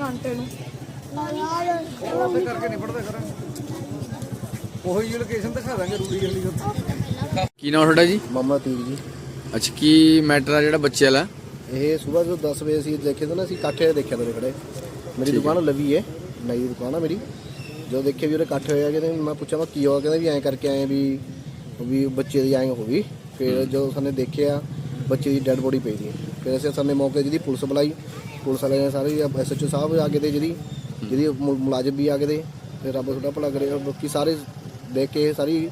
ਘੰਟੇ ਨੂੰ। ਉਹਦੇ ਕਰਕੇ ਨਹੀਂ ਪੜਦਾ ਕਰਾਂ ਉਹੀ ਜੀ ਲੋਕੇਸ਼ਨ ਦਿਖਾ ਦਾਂਗੇ ਰੂੜੀ ਗਲੀ ਉੱਤੇ ਕੀ ਨਾਮ ਤੁਹਾਡਾ ਜੀ? ਮਾਮਾ ਤੀਰ ਜੀ। ਅੱਛਾ ਕੀ ਮੈਟਰ ਆ ਜਿਹੜਾ ਬੱਚੇ ਵਾਲਾ? ਇਹ ਸਵੇਰ ਜਦੋਂ 10 ਵਜੇ ਅਸੀਂ ਦੇਖੇ ਤਾਂ ਨਾ ਅਸੀਂ ਇਕੱਠੇ ਦੇਖਿਆ ਤੇ ਖੜੇ ਮੇਰੀ ਦੁਕਾਨ ਲੱਭੀ ਹੈ ਨਈ ਦੁਕਾਨ ਆ ਮੇਰੀ। ਜਦੋਂ ਦੇਖਿਆ ਵੀ ਉਹਦੇ ਇਕੱਠੇ ਹੋਏ ਆ ਤੇ ਮੈਂ ਪੁੱਛਿਆ ਮੈਂ ਕੀ ਹੋਇਆ? ਕਹਿੰਦਾ ਵੀ ਐਂ ਕਰਕੇ ਆਏ ਵੀ ਵੀ ਬੱਚੇ ਦੀ ਐਂ ਹੋ ਗਈ। ਫਿਰ ਜਦੋਂ ਸਾਨੇ ਦੇਖਿਆ ਬੱਚੇ ਦੀ ਡੈੱਡ ਬੋਡੀ ਪਈ ਦੀ ਫਿਰ ਅਸੀਂ ਸਾਨੇ ਮੌਕੇ ਜਿਹਦੀ ਪੁਲਿਸ ਬੁਲਾਈ ਪੁਲਿਸ ਵਾਲੇ ਨੇ ਸਾਰੇ ਐਸਐਚਓ ਸਾਹਿਬ ਆ ਗਏ ਤੇ ਜਿਹਦੀ ਜਿਹਦੀ ਮੁ- ਮੁਲਾਜ਼ਮ ਵੀ ਆ ਗਏ ਤੇ ਫਿਰ ਰੱਬ ਤੁਹਾਡਾ ਭਲਾ ਕਰੇ ਬਾਕੀ ਸਾਰੇ ਦੇਖ ਕੇ ਸਾਰੀ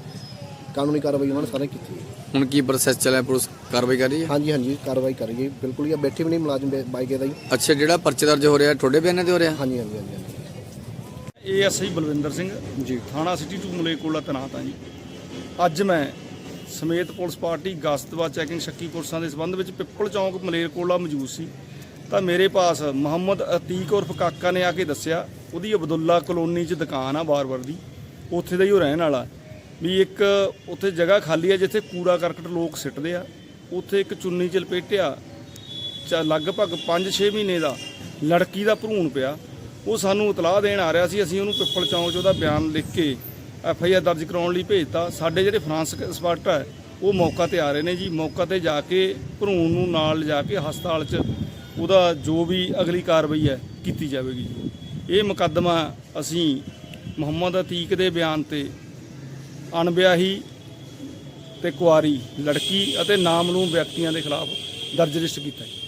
ਕਾਨੂੰਨੀ ਕਾਰਵਾਈ ਉਹਨਾਂ ਨੇ ਸਾਰੇ ਕੀਤੀ। ਹੁਣ ਕੀ ਪ੍ਰੋਸੈਸ ਚੱਲਿਆ ਪੁਲਿਸ? ਕਾਰਵਾਈ ਕਰ ਰਹੀ ਹੈ? ਹਾਂਜੀ ਹਾਂਜੀ ਕਾਰਵਾਈ ਕਰ ਹੈ। ਬਿਲਕੁਲ ਹੀ ਆ, ਬੈਠੇ ਵੀ ਨਹੀਂ ਮੁਲਾਜ਼ਮ ਬਾਈਕੇ ਦਾ ਹੀ ਅੱਛਾ ਜਿਹੜਾ ਪਰਚੇ ਦਰਜ ਹੋ ਰਿਹਾ ਤੁਹਾਡੇ ਬਿਆਨਾਂ ਤੇ ਹੋ ਰਿਹਾ? ਹਾਂਜੀ ਹਾਂਜੀ ਹਾਂਜੀ ਹਾਂਜੀ। ਏਐਸਆਈ ਬਲਵਿੰਦਰ ਸਿੰਘ। ਜੀ। ਥਾਣਾ ਸਿਟੀ ਟੂ ਮਲੇਕੋਲਾ ਤੈਨਾਤ ਹਾਂ ਜੀ। ਅੱਜ ਮੈਂ ਸਮੇਤ ਪੁਲਿਸ ਪਾਰਟੀ ਗਸਤਵਾ ਚੈਕਿੰਗ ਸ਼ੱਕੀ ਪੁਲਿਸਾਂ ਦੇ ਸਬੰਧ ਵਿੱਚ ਪਿੱਪਲ ਚੌਂਕ ਮਲੇਰਕੋਲਾ ਮੌਜੂਦ ਸੀ। ਤਾਂ ਮੇਰੇ ਪਾਸ ਮੁਹੰਮਦ ਅਤੀਕ ਉਰਫ ਕਾਕਾ ਨੇ ਆ ਕੇ ਦੱਸਿਆ, ਉਹਦੀ ਅਬਦੁੱਲਾ ਕਲੋਨੀ 'ਚ ਦੁਕਾਨ ਆ ਬਾਰ-ਬਾਰ ਦੀ, ਉੱਥੇ ਦਾ ਹੀ ਉਹ ਰਹਿਣ ਵਾਲਾ। ਵੀ ਇੱਕ ਉੱਥੇ ਜਗ੍ਹਾ ਖਾਲੀ ਆ ਜਿੱਥੇ ਕੂੜਾ ਕਰਕਟ ਲੋਕ ਸਿੱਟਦੇ ਆ, ਉੱਥੇ ਇੱਕ ਚੁੰਨੀ 'ਚ ਲਪੇਟਿਆ ਲਗਭਗ 5-6 ਮਹੀਨੇ ਦਾ ਲੜਕੀ ਦਾ ਭਰੂਣ ਪਿਆ। ਉਹ ਸਾਨੂੰ ਇਤਲਾਹ ਦੇਣ ਆ ਰਿਹਾ ਸੀ, ਅਸੀਂ ਉਹਨੂੰ ਪਿੱਪਲ ਚੌਂਕ 'ਚ ਉਹਦਾ ਬਿਆਨ ਲਿਖ ਕੇ ਐਫ ਆਈ ਆਰ ਦਰਜ ਕਰਾਉਣ ਲਈ ਭੇਜਤਾ। ਸਾਡੇ ਜਿਹੜੇ ਫਰਾਂਸਿਕ ਐਕਸਪਰਟ ਹੈ ਉਹ ਮੌਕਾ ਤੇ ਆ ਰਹੇ ਨੇ ਜੀ। ਮੌਕਾ ਤੇ ਜਾ ਕੇ ਭਰੂਣ ਨੂੰ ਨਾਲ ਲਿਜਾ ਕੇ ਹਸਪਤਾਲ 'ਚ ਉਹਦਾ ਜੋ ਵੀ ਅਗਲੀ ਕਾਰਵਾਈ ਹੈ ਕੀਤੀ ਜਾਵੇਗੀ ਜੀ। ਇਹ ਮੁਕੱਦਮਾ ਅਸੀਂ ਮੁਹੰਮਦ ਅਤੀਕ ਦੇ ਬਿਆਨ ਤੇ ਅਣਵਿਆਹੀ ਤੇ ਕੁਆਰੀ ਲੜਕੀ ਅਤੇ ਨਾਮਲੂਮ ਵਿਅਕਤੀਆਂ ਦੇ ਖਿਲਾਫ ਦਰਜ ਰਜਿਸਟਰ ਕੀਤਾ ਜੀ।